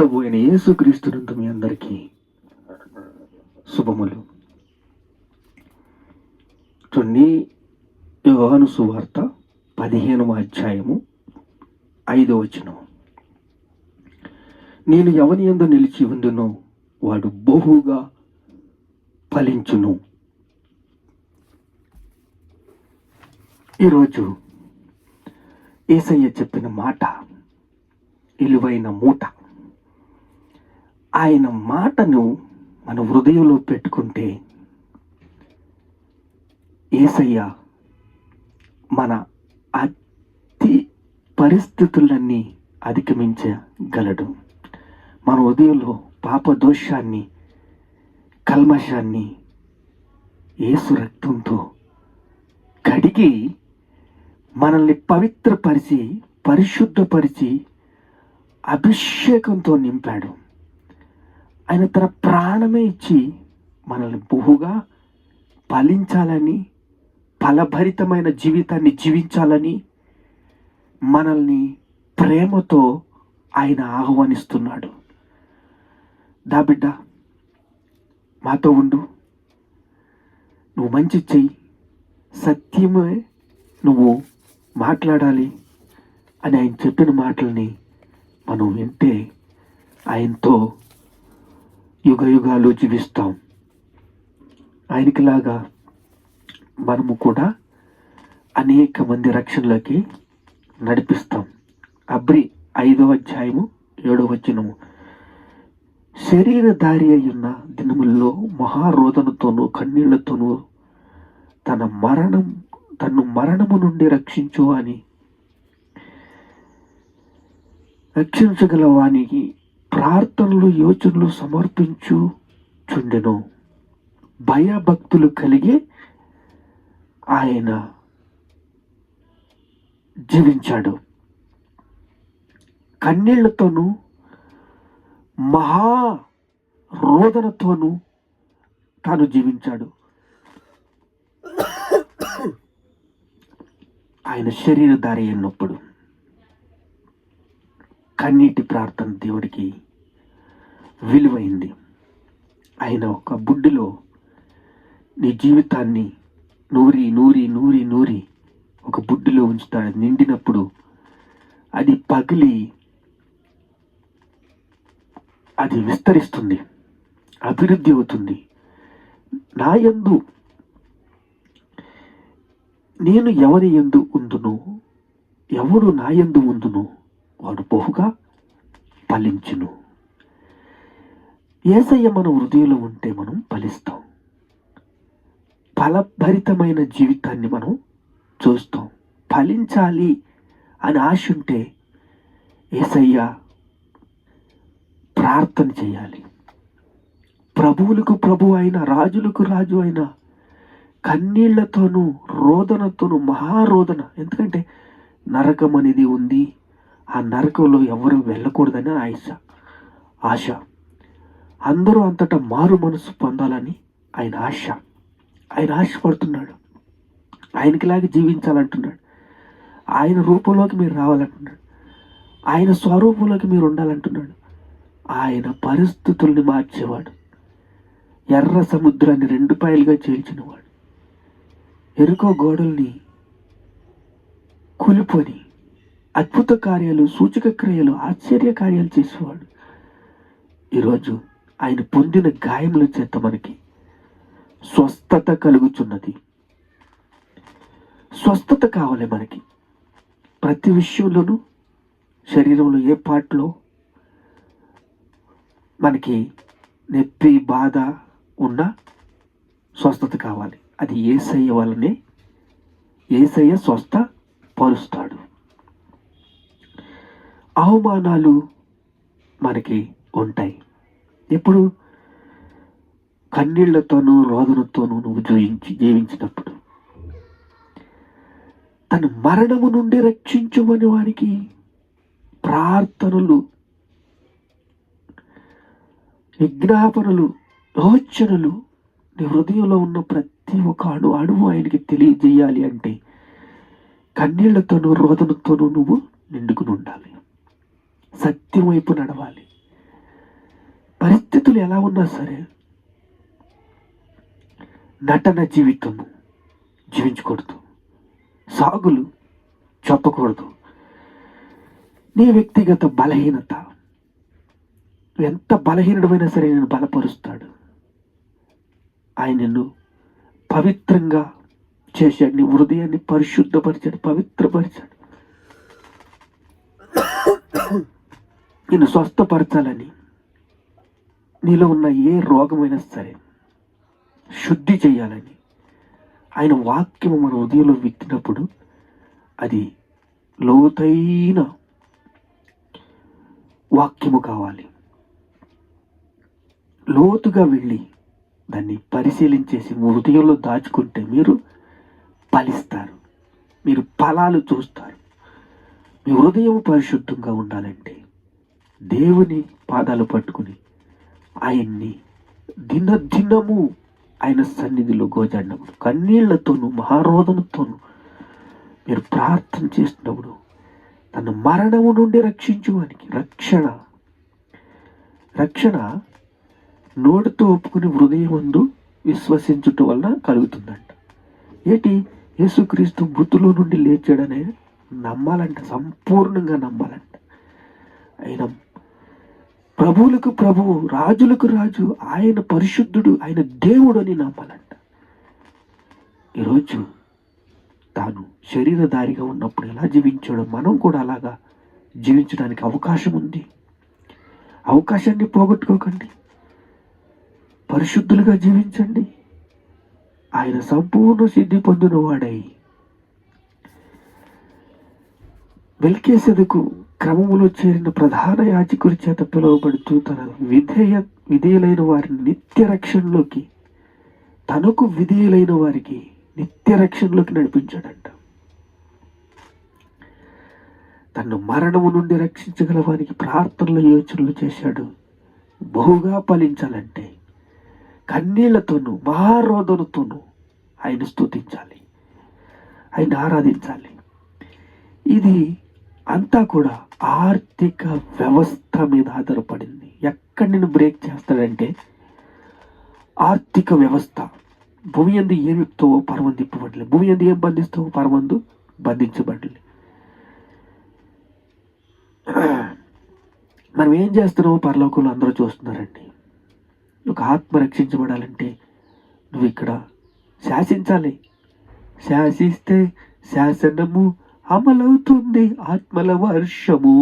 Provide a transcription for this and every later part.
ప్రభు అయిన యేసుక్రీస్తునందు మీ అందరికీ శుభములు. చూడండి యోహాను సువార్త పదిహేనవ అధ్యాయము ఐదవ వచనం. నేను ఎవని ఎందు నిలిచి ఉందునో వాడు బహుగా ఫలించును. ఈరోజు ఏసయ్య చెప్పిన మాట విలువైన మూట. ఆయన మాటను మన హృదయంలో పెట్టుకుంటే ఏసయ్య మన అతి పరిస్థితులన్నీ అధిగమించగలడు. మన హృదయంలో పాపదోషాన్ని కల్మషాన్ని ఏసు రక్తంతో కడిగి మనల్ని పవిత్రపరిచి పరిశుద్ధపరిచి అభిషేకంతో నింపాడు. ఆయన తన ప్రాణమే ఇచ్చి మనల్ని బహుగా ఫలించాలని ఫలభరితమైన జీవితాన్ని జీవించాలని మనల్ని ప్రేమతో ఆయన ఆహ్వానిస్తున్నాడు. దా బిడ్డ మాతో ఉండు. నువ్వు మంచి చెయ్యి. సత్యమే నువ్వు మాట్లాడాలి అని ఆయన చెప్పిన మాటల్ని మనం వింటే ఆయనతో యుగ యుగాలు జీవిస్తాం. ఆయనకిలాగా మనము కూడా అనేక మంది రక్షణలోకి నడిపిస్తాం. అబ్రి ఐదవ అధ్యాయము ఏడవ వచనము. శరీరధారి అయ్యున్న దినముల్లో మహారోదనతోనూ కన్నీళ్ళతోనూ తన మరణం తన్ను మరణము నుండి రక్షించు అని రక్షించగల వానికి ప్రార్థనలు యోచనలు సమర్పించు చుండెను. భయభక్తులు కలిగి ఆయన జీవించాడు. కన్నీళ్ళతోనూ మహా రోదనతోనూ తాను జీవించాడు. ఆయన శరీరధారి అయినప్పుడు. కన్నీటి ప్రార్థన దేవుడికి విలువైంది. ఆయన ఒక బుడ్డిలో నీ జీవితాన్ని నూరి నూరి నూరి నూరి ఒక బుడ్డిలో ఉంచుతాడు. నిండినప్పుడు అది పగిలి అది విస్తరిస్తుంది. అభివృద్ధి అవుతుంది. నా యందు నేను ఎవరి ఎందు ఉందును? ఎవడు నా యందు ఉందును? వాడు బహుగా ఫలించును. ఏసయ్య మన హృదయంలో ఉంటే మనం ఫలిస్తాం. ఫలభరితమైన జీవితాన్ని మనం చూస్తాం. ఫలించాలి అని ఆశ ఉంటే ఏసయ్య ప్రార్థన చేయాలి. ప్రభువులకు ప్రభు అయిన రాజులకు రాజు అయిన కన్నీళ్ళతోనూ రోదనతోనూ మహారోదన ఎందుకంటే నరకం అనేది ఉంది. ఆ నరకంలో ఎవరు వెళ్ళకూడదని ఆశ ఆశ. అందరూ అంతటా మారు మనసు పొందాలని ఆయన ఆశ. ఆయన ఆశపడుతున్నాడు. ఆయనకిలాగే జీవించాలంటున్నాడు. ఆయన రూపంలోకి మీరు రావాలంటున్నాడు. ఆయన స్వరూపంలోకి మీరు ఉండాలంటున్నాడు. ఆయన పరిస్థితుల్ని మార్చేవాడు. ఎర్ర సముద్రాన్ని రెండు పాయలుగా చేల్చినవాడు. ఎరుకో గోడల్ని కూలిపోని అద్భుత కార్యాలు సూచక క్రియలు ఆశ్చర్య కార్యాలు చేసేవాడు. ఈరోజు ఆయన పొందిన గాయముల చేత మనకి స్వస్థత కలుగుచున్నది. స్వస్థత కావాలి మనకి. ప్రతి విషయంలోనూ శరీరంలో ఏ పార్ట్లో మనకి నొప్పి బాధ ఉన్న స్వస్థత కావాలి. అది ఏసయ్య వల్లనే ఏసయ్య స్వస్థ పరుస్తాడు అవమానాలు మనకి ఉంటాయి. ఎప్పుడు? కన్నీళ్ళతోనూ రోదనతోనూ నువ్వు జీవించి జీవించినప్పుడు. తన మరణము నుండి రక్షించుమని వారికి ప్రార్థనలు విజ్ఞాపనలు యోచనలు నీ హృదయంలో ఉన్న ప్రతి ఒక్క అణు అణువు ఆయనకి తెలియజేయాలి అంటే కన్నీళ్ళతోనూ రోదనతోనూ నువ్వు నిండుకుని ఉండాలి. సత్యం వైపు నడవాలి. పరిస్థితులు ఎలా ఉన్నా సరే నటన జీవితము జీవించకూడదు. సాగులు చెప్పకూడదు. నీ వ్యక్తిగత బలహీనత ఎంత బలహీనుడమైనా సరే నేను బలపరుస్తాడు. ఆయన నిన్ను పవిత్రంగా చేశాడు. నీ హృదయాన్ని పరిశుద్ధపరిచాడు పవిత్రపరిచాడు. నిన్ను స్వస్థపరచాలని నీలో ఉన్న ఏ రోగమైనా సరే శుద్ధి చేయాలని ఆయన వాక్యము మన హృదయంలో విత్తినప్పుడు అది లోతైన వాక్యము కావాలి. లోతుగా వెళ్ళి దాన్ని పరిశీలించేసి హృదయంలో దాచుకుంటే మీరు ఫలిస్తారు. మీరు ఫలాలు చూస్తారు. మీ హృదయం పరిశుద్ధంగా ఉండాలంటే దేవుని పాదాలు పట్టుకుని ఆయన్ని దినదినము ఆయన సన్నిధిలో గోజాడినప్పుడు కన్నీళ్ళతోనూ మహారోధనతోనూ మీరు ప్రార్థన చేసినప్పుడు తన మరణము నుండి రక్షించువానికి రక్షణ రక్షణ నోటితో ఒప్పుకుని హృదయమందు విశ్వసించుట వలన కలుగుతుందంట. ఏంటి? యేసుక్రీస్తు మృతులో నుండి లేచాడనే నమ్మాలంట సంపూర్ణంగా నమ్మాలంట. ఆయన ప్రభువులకు ప్రభువు రాజులకు రాజు ఆయన పరిశుద్ధుడు ఆయన దేవుడు అని నమ్మాలంట. ఈరోజు తాను శరీరధారిగా ఉన్నప్పుడు ఎలా జీవించాడో మనం కూడా అలాగా జీవించడానికి అవకాశం ఉంది. అవకాశాన్ని పోగొట్టుకోకండి. పరిశుద్ధులుగా జీవించండి. ఆయన సంపూర్ణ సిద్ధి పొందిన వాడై వెల్కేసెదకు క్రమములో చేరిన ప్రధాన యాజకుడి చేత పిలువబడుతూ తన విధేయ విధేయులైన వారిని నిత్య రక్షణలోకి తనకు విధేయులైన వారికి నిత్య రక్షణలోకి నడిపించాడంట. తను మరణము నుండి రక్షించగల వారికి ప్రార్థనలు యోచనలు చేశాడు. బహుగా ఫలించాలంటే కన్నీళ్ళతోనూ మహారోధనతోనూ ఆయన స్తుతించాలి. ఆయన ఆరాధించాలి. ఇది అంతా కూడా ఆర్థిక వ్యవస్థ మీద ఆధారపడింది. ఎక్కడ నేను బ్రేక్ చేస్తాడంటే ఆర్థిక వ్యవస్థ. భూమి ఎందు ఏమితో పరమంది తిప్పబడలే భూమి ఎందు ఏం బంధిస్తావు? పరమందు బంధించబడలేదు మనం ఏం చేస్తున్నామో పరలోకంలో అందరూ చూస్తున్నారండి. ఒక ఆత్మ రక్షించబడాలంటే నువ్వు ఇక్కడ శాసించాలి. శాసిస్తే శాసనము అమలవుతుంది ఆత్మల వర్షము.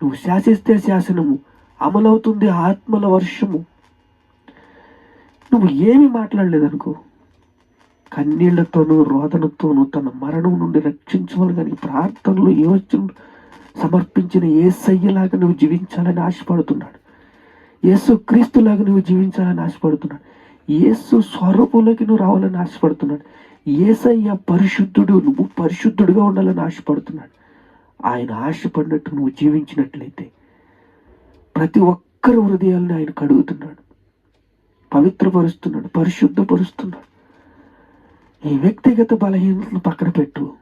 నువ్వు శాసిస్తే శాసనము అమలవుతుంది ఆత్మల వర్షము. నువ్వు ఏమి మాట్లాడలేదనుకో కన్నీళ్ళతోనూ రోదనతోనూ తన మరణం నుండి రక్షించమని కానీ ప్రార్థనలు యోచన సమర్పించిన ఏసయ్యలాగా నువ్వు జీవించాలని ఆశపడుతున్నాడు. యేసు క్రీస్తులాగా నువ్వు జీవించాలని ఆశపడుతున్నాడు. యేసు స్వరూపంలోకి నువ్వు రావాలని ఆశపడుతున్నాడు. ఏసయ్య పరిశుద్ధుడు నువ్వు పరిశుద్ధుడుగా ఉండాలని ఆశపడుతున్నాడు. ఆయన ఆశపడినట్టు నువ్వు జీవించినట్లయితే ప్రతి ఒక్కరి హృదయాల్ని ఆయన కడుగుతున్నాడు. పవిత్రపరుస్తున్నాడు పరిశుద్ధపరుస్తున్నాడు. ఈ వ్యక్తిగత బలహీనతను పక్కన పెట్టు.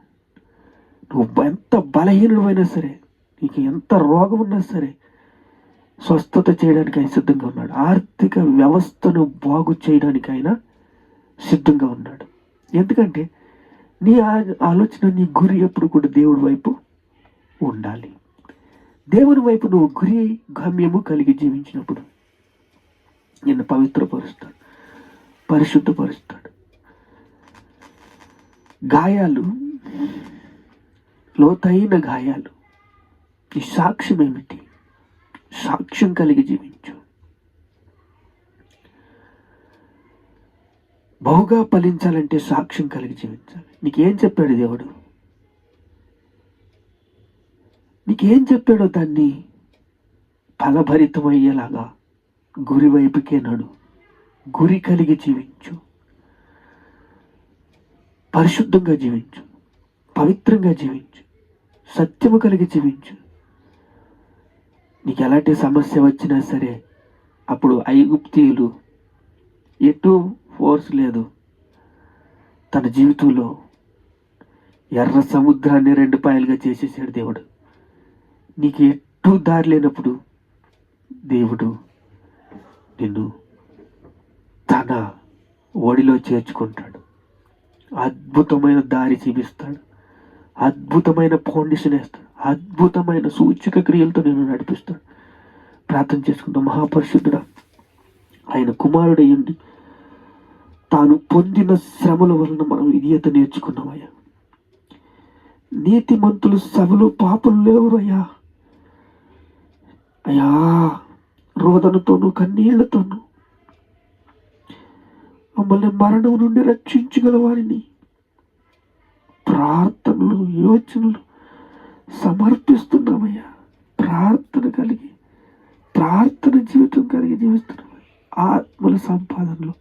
నువ్వు ఎంత బలహీనుడైనా సరే నీకు ఎంత రోగం ఉన్నా సరే స్వస్థత చేయడానికి ఆయన సిద్ధంగా ఉన్నాడు. ఆర్థిక వ్యవస్థను బాగు చేయడానికి ఆయన సిద్ధంగా ఉన్నాడు. ఎందుకంటే నీ ఆ- ఆలోచన నీ గురి ఎప్పుడు కూడా దేవుడి వైపు ఉండాలి. దేవుని వైపు నువ్వు గురి గమ్యము కలిగి జీవించినప్పుడు నిన్ను పవిత్రపరుస్తాడు పరిశుద్ధపరుస్తాడు. గాయాలు లోతైన గాయాలు ఈ సాక్ష్యం ఏమిటి సాక్ష్యం కలిగి జీవించు. బహుగా ఫలించాలంటే సాక్ష్యం కలిగి జీవించాలి. నీకేం చెప్పాడు దేవుడు? నీకేం చెప్పాడో దాన్ని ఫలభరితమయ్యేలాగా గురి వైపుకే నడు. గురి కలిగి జీవించు. పరిశుద్ధంగా జీవించు. పవిత్రంగా జీవించు. సత్యము కలిగి జీవించు. నీకు ఎలాంటి సమస్య వచ్చినా సరే అప్పుడు ఐగుప్తీయులు ఎటు ఫోర్స్ లేదు. తన జీవితంలో ఎర్ర సముద్రాన్ని రెండు పాయలుగా చేసేసాడు దేవుడు. నీకు ఎటు దారి లేనప్పుడు దేవుడు నిన్ను తన ఒడిలో చేర్చుకుంటాడు. అద్భుతమైన దారి చూపిస్తాడు. అద్భుతమైన ఫౌండేషన్ వేస్తాడు. అద్భుతమైన సూచక క్రియలతో నేను నడిపిస్తాడు. ప్రార్థన చేసుకుంటా మహాపరిశుద్ధుడా ఆయన కుమారుడయ్యండి తాను పొందిన శ్రమల వలన మనం ఈత నేర్చుకున్నామయ్యా. నీతిమంతులు సభలు పాపలు లేవురయ్యా. అయ్యా రోదనతోనూ కన్నీళ్ళతోనూ మమ్మల్ని మరణం నుండి రక్షించగల వారిని ప్రార్థనలు యోచనలు సమర్పిస్తున్నామయ్యా. ప్రార్థన కలిగి ప్రార్థన జీవితం కలిగి జీవిస్తున్నాం ఆత్మల సంపాదనలో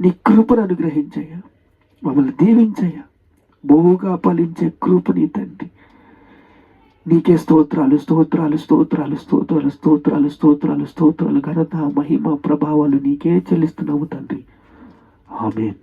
నీ కృపను అనుగ్రహించయ్యా. మమ్మల్ని దీవించయ్యా. బహుగా ఫలించే కృప నీ తండ్రి. నీకే స్తోత్రాలు స్తోత్రాలు స్తోత్రాలు స్తోత్రాలు స్తోత్రాలు స్తోత్రాలు స్తోత్రాలు ఘనత మహిమ ప్రభావాలు నీకే చెల్లిస్తున్నాము తండ్రి. ఆమెన్.